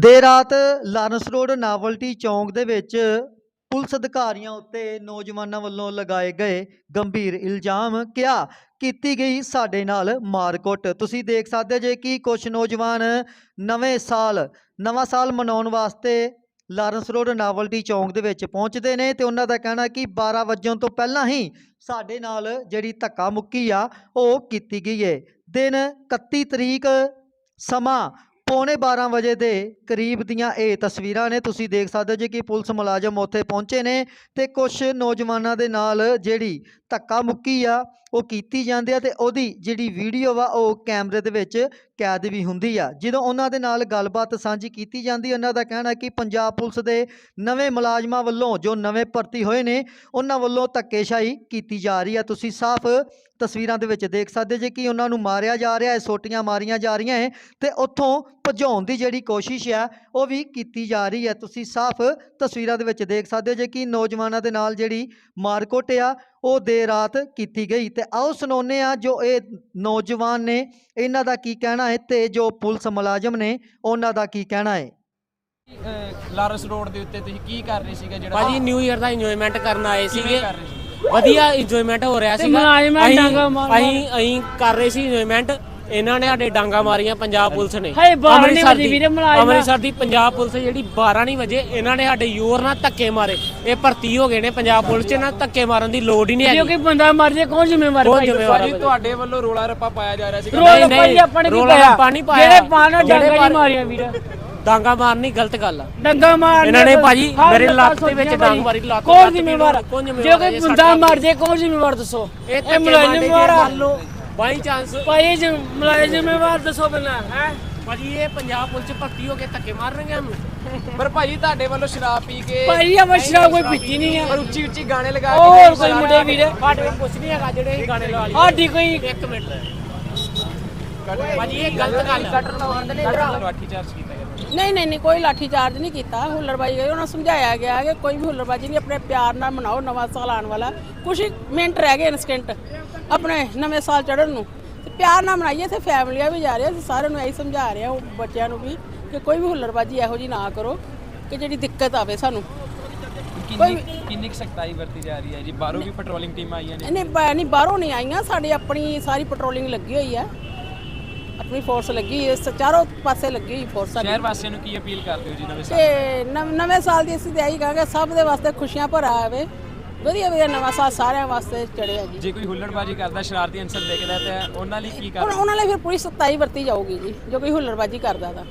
ਦੇਰ ਰਾਤ Lawrence road novelty ਚੌਂਕ ਦੇ ਵਿੱਚ ਪੁਲਿਸ ਅਧਿਕਾਰੀਆਂ ਉੱਤੇ ਨੌਜਵਾਨਾਂ ਵੱਲੋਂ ਲਗਾਏ ਗਏ ਗੰਭੀਰ ਇਲਜ਼ਾਮ ਕਿਹਾ, ਕੀਤੀ ਗਈ ਸਾਡੇ ਨਾਲ ਮਾਰਕੁੱਟ। ਤੁਸੀਂ ਦੇਖ ਸਕਦੇ ਜੇ ਕਿ ਕੁਝ ਨੌਜਵਾਨ ਨਵੇਂ ਸਾਲ, ਨਵਾਂ ਸਾਲ ਮਨਾਉਣ ਵਾਸਤੇ ਲਾਰੈਂਸ ਰੋਡ ਨਾਵਲਟੀ ਚੌਂਕ ਦੇ ਵਿੱਚ ਪਹੁੰਚਦੇ ਨੇ ਤੇ ਉਹਨਾਂ ਦਾ ਕਹਿਣਾ ਕਿ 12 ਵਜਣ ਤੋਂ ਪਹਿਲਾਂ ਹੀ ਸਾਡੇ ਨਾਲ ਜਿਹੜੀ ਧੱਕਾ ਮੁੱਕੀ ਆ, ਉਹ ਕੀਤੀ ਗਈ ਹੈ ਦਿਨ 31 ਤਰੀਕ ਸਮਾਂ ਪੌਣੇ 12 ਵਜੇ ਦੇ ਕਰੀਬ ਦੀਆਂ ਇਹ ਤਸਵੀਰਾਂ ਨੇ, ਤੁਸੀਂ ਦੇਖ ਸਕਦੇ ਹੋ ਜੀ ਕਿ ਪੁਲਿਸ ਮੁਲਾਜ਼ਮ ਉੱਥੇ ਪਹੁੰਚੇ ਨੇ ਤੇ ਕੁਝ ਨੌਜਵਾਨਾਂ ਦੇ ਨਾਲ ਜਿਹੜੀ ਧੱਕਾ ਮੁੱਕੀ ਆ, ਉਹ ਕੀਤੀ ਜਾਂਦੀ ਆ ਤੇ ਉਹਦੀ ਜਿਹੜੀ ਵੀਡੀਓ ਵਾ, ਉਹ ਕੈਮਰੇ ਦੇ ਵਿੱਚ ਕੈਦ ਵੀ ਹੁੰਦੀ ਆ। ਜਦੋਂ ਉਹਨਾਂ ਦੇ ਨਾਲ ਗੱਲਬਾਤ ਸਾਂਝੀ ਕੀਤੀ ਜਾਂਦੀ, ਉਹਨਾਂ ਦਾ ਕਹਿਣਾ ਕਿ ਪੰਜਾਬ ਪੁਲਿਸ ਦੇ ਨਵੇਂ ਮੁਲਾਜ਼ਮਾਂ ਵੱਲੋਂ ਜੋ ਨਵੇਂ ਭਰਤੀ ਹੋਏ ਨੇ, ਉਹਨਾਂ ਵੱਲੋਂ ਧੱਕੇਸ਼ਾਹੀ ਕੀਤੀ ਜਾ ਰਹੀ ਆ। ਤੁਸੀਂ ਸਾਫ਼ ਤਸਵੀਰਾਂ ਦੇ ਵਿੱਚ ਦੇਖ ਸਕਦੇ ਜੇ ਕਿ ਉਹਨਾਂ ਨੂੰ ਮਾਰਿਆ ਜਾ ਰਿਹਾ ਹੈ ਸੋਟੀਆਂ ਮਾਰੀਆਂ ਜਾ ਰਹੀਆਂ ਹੈ ਤੇ ਉੱਥੋਂ ਭਜਾਉਣ ਦੀ ਜਿਹੜੀ ਕੋਸ਼ਿਸ਼ ਆ, ਉਹ ਵੀ ਕੀਤੀ ਜਾ ਰਹੀ ਹੈ ਤੁਸੀਂ ਸਾਫ਼ ਤਸਵੀਰਾਂ ਦੇ ਵਿੱਚ ਦੇਖ ਸਕਦੇ ਹੋ ਜੇ ਕਿ ਨੌਜਵਾਨਾਂ ਦੇ ਨਾਲ ਜਿਹੜੀ ਮਾਰਕੋਟ ਆ ਉਹ ਦੇਰ ਰਾਤ ਕੀਤੀ ਗਈ ਤੇ ਆਓ ਸੁਣਾਉਂਦੇ ਆ ਜੋ ਇਹ ਨੌਜਵਾਨ ਨੇ ਇਹਨਾਂ ਦਾ ਕੀ ਕਹਿਣਾ ਹੈ ਤੇ ਜੋ ਪੁਲਿਸ ਮੁਲਾਜ਼ਮ ਨੇ ਉਹਨਾਂ ਦਾ ਕੀ ਕਹਿਣਾ ਹੈ? ਲਾਰੈਂਸ ਰੋਡ ਦੇ ਉੱਤੇ ਤੁਸੀਂ ਕੀ ਕਰ ਰਹੇ ਸੀਗੇ ਜਿਹੜਾ ਭਾਜੀ ਨਿਊ ਇਅਰ ਦਾ ਇੰਜੋਇਮੈਂਟ ਕਰਨ ਆਏ ਸੀਗੇ। ਸੀ? ਵਧੀਆ ਇੰਜੋਇਮੈਂਟ ਹੋ ਰਿਹਾ ਮਾਰ- ਅਸੀਂ ਅਸੀਂ ਕਰ ਰਹੇ ਸੀ ਇੰਜੋਇਮੈਂਟ ਇਹਨਾਂ ਨੇ ਸਾਡੇ ਡਾਂਗਾ ਮਾਰੀਆਂ ਪੰਜਾਬ ਪੁਲਿਸ ਨੇ ਹਾਏ, ਬਾਰਾਂ ਨਹੀਂ ਅੰਮ੍ਰਿਤਸਰ ਵਜੇ ਦੀ- ਵੀਰੇ ਮੁਲਾਜ਼ਮਾਂ। ਅੰਮ੍ਰਿਤਸਰ ਦੀ ਪੰਜਾਬ ਪੁਲਿਸ ਜਿਹੜੀ 12 ਨਹੀਂ ਵਜੇ ਇਹਨਾਂ ਨੇ ਸਾਡੇ ਯੂਰ ਨਾਲ ਧੱਕੇ ਮਾਰੇ ਇਹ ਭਰਤੀ ਹੋ ਗਏ ਨੇ ਪੰਜਾਬ ਪੁਲਿਸ 'ਚ ਨਾ ਧੱਕੇ ਮਾਰਨ ਦੀ ਲੋੜ ਹੀ ਨਹੀਂ ਕਿਉਂਕਿ ਹੈਗੀ ਬੰਦਾ ਮਰ ਜੇ ਕੌਣ ਜ਼ਿੰਮੇਵਾਰ ਕੌਣ ਭਾਈ? ਜ਼ਿੰਮੇਵਾਰ? ਭਾਜੀ ਤੁਹਾਡੇ ਵੱਲੋਂ ਰੋਲਾ ਰੱਪਾ ਪਾਇਆ ਜਾ ਰਿਹਾ ਸੀਗਾ ਰੋਲਾ ਨਹੀਂ, ਨਹੀਂ, ਭਾਈ ਆਪਾਂ ਨੇ ਕੀ ਰੌਲਾ ਪਾਇਆ ਨਹੀਂ ਪਾਇਆ। ਜਿਹੜੇ ਪਾਣਾ ਡੰਗਾ ਨਹੀਂ ਮਾਰਿਆ ਵੀਰ ਡਾਂਗਾ ਮਾਰਨੀ ਗਲਤ ਗੱਲ ਆ ਡੰਗਾ ਮਾਰ ਇਹਨਾਂ ਨੇ ਭਾਜੀ ਮੇਰੇ ਲੱਤ ਦੇ ਵਿੱਚ ਡਾਂਗ ਮਾਰੀ, ਲੱਤ- ਕੌਣ ਜ਼ਿੰਮੇਵਾਰ ਜੇ? ਕੋਈ ਬੰਦਾ ਮਰ ਜੇ ਕੌਣ ਜ਼ਿੰਮੇਵਾਰ ਦੱਸੋ ਇਹ ਮੁਲਾਜ਼ਮ ਮਾਰਦੇ ਜ਼ਿੰਮੇਵਾਰ ਆ ਬਾਈ ਚਾਂਸ। ਭਾਈ ਜੀ ਮੁਲਾਜ਼ਮ ਜ਼ਿੰਮੇਵਾਰ ਦੱਸੋ ਪਹਿਲਾਂ ਹੈ? ਭਾਜੀ ਇਹ ਪੰਜਾਬ ਪੁਲਿਸ 'ਚ ਭਰਤੀ ਹੋ ਕੇ ਧੱਕੇ ਮਾਰਨਗੇ ਸਾਨੂੰ ਪਰ ਭਾਜੀ ਤੁਹਾਡੇ ਵੱਲੋਂ ਸ਼ਰਾਬ ਪੀ ਕੇ ਭਾਈ ਆ ਸ਼ਰਾਬ ਕੋਈ ਪੀਤੀ ਨਹੀਂ ਪਰ ਆ ਉੱਚੀ ਉੱਚੀ ਗਾਣੇ ਲਗਾ ਕੇ ਹੋਰ ਕੋਈ ਮੁੰਡੇ ਵੀਰੇ? ਸਾਡੇ ਕੋਲ ਕੁਝ ਨਹੀਂ ਹੈਗਾ ਜਿਹੜੇ ਗਾਣੇ ਲਵਾ ਲਈਏ ਸਾਡੀ ਕੋਈ ਇੱਕ ਮਿੰਟ। ਭਾਜੀ ਇਹ ਗਲਤ ਗੱਲ ਹੈ ਲਾਠੀ ਚਾਰਜ ਕੀਤਾ। ਨਹੀਂ ਨਹੀਂ ਨਹੀਂ ਕੋਈ ਲਾਠੀ ਚਾਰਜ ਨਹੀਂ ਕੀਤਾ। ਹੁੱਲੜਬਾਜੀ ਗਈ ਉਹਨਾਂ ਸਮਝਾਇਆ ਗਿਆ ਕਿ ਕੋਈ ਵੀ ਹੁੱਲੜਬਾਜੀ ਨਹੀਂ ਆਪਣੇ ਪਿਆਰ ਨਾਲ ਮਨਾਓ ਨਵਾਂ ਸਾਲ ਆਉਣ ਵਾਲਾ। ਕੁਝ ਹੀ ਮਿੰਟ ਰਹਿ ਗਏ ਇਨਸਟੈਂਟ ਆਪਣੇ ਨਵੇਂ ਸਾਲ ਚੜ੍ਹਨ ਨੂੰ। ਤੇ ਪਿਆਰ ਨਾਲ ਮਨਾਈਏ ਤੇ ਫੈਮਲੀਆਂ ਵੀ ਜਾ ਰਹੀਆਂ ਅਸੀਂ ਸਾਰਿਆਂ ਨੂੰ ਇਹੀ ਸਮਝਾ ਰਹੇ ਹਾਂ ਉਹ ਬੱਚਿਆਂ ਨੂੰ ਵੀ ਕਿ ਕੋਈ ਵੀ ਹੁੱਲੜਬਾਜੀ ਇਹੋ ਜੀ ਨਾ ਕਰੋ ਕਿ ਜਿਹੜੀ ਦਿੱਕਤ ਆਵੇ ਸਾਨੂੰ। ਕਿੰਨੀ ਕਿੰਨੀ ਸਖਤਾਈ ਵਰਤੀ ਜਾ ਰਹੀ ਹੈ ਜੀ? ਬਾਹਰੋਂ ਵੀ ਪੈਟਰੋਲਿੰਗ ਟੀਮਾਂ ਆਈਆਂ ਨੇ? ਨਹੀਂ ਨਹੀਂ ਬਾਹਰੋਂ ਨਹੀਂ ਆਈਆਂ ਸਾਡੀ ਆਪਣੀ ਸਾਰੀ ਪੈਟਰੋਲਿੰਗ ਲੱਗੀ ਹੋਈ ਆ ਆਪਣੀ ਫੋਰਸ ਲੱਗੀ ਹੋਈ ਹੈ ਚਾਰੋਂ ਪਾਸੇ ਲੱਗੀ ਹੋਈ ਫੋਰਸ ਸਾਡੀ। ਸ਼ਹਿਰ ਵਾਸੀਆਂ ਨੂੰ ਕੀ ਅਪੀਲ ਕਰਦੇ ਹੋ ਜੀ ਨਵੇਂ ਸਾਲ ਤੇ ਨਵ- ਨਵੇਂ ਸਾਲ ਦੀ ਅਸੀਂ ਤੇ ਇਹੀ ਕਹਾਂਗੇ ਸਭ ਦੇ ਵਾਸਤੇ ਖੁਸ਼ੀਆਂ ਭਰਾ ਆਵੇ ਵਧੀਆ ਵਧੀਆ ਨਵਾਂ ਸਾਲ ਸਾਰਿਆਂ ਵਾਸਤੇ ਚੜਿਆ ਜੀ। ਜੇ ਕੋਈ ਹੁੱਲੜਬਾਜੀ ਕਰਦਾ ਸ਼ਰਾਰਤੀ ਅੰਸਰ ਦੇਖਦਾ ਤੇ ਉਹਨਾਂ ਲਈ ਕੀ ਹੁਣ ਕਰ ਉਹਨਾਂ ਲਈ ਫਿਰ ਪੂਰੀ ਸਖਤਾਈ ਵਰਤੀ ਜਾਊਗੀ ਜੀ ਜੋ ਕੋਈ ਹੁੱਲੜਬਾਜੀ ਕਰਦਾ ਤਾਂ।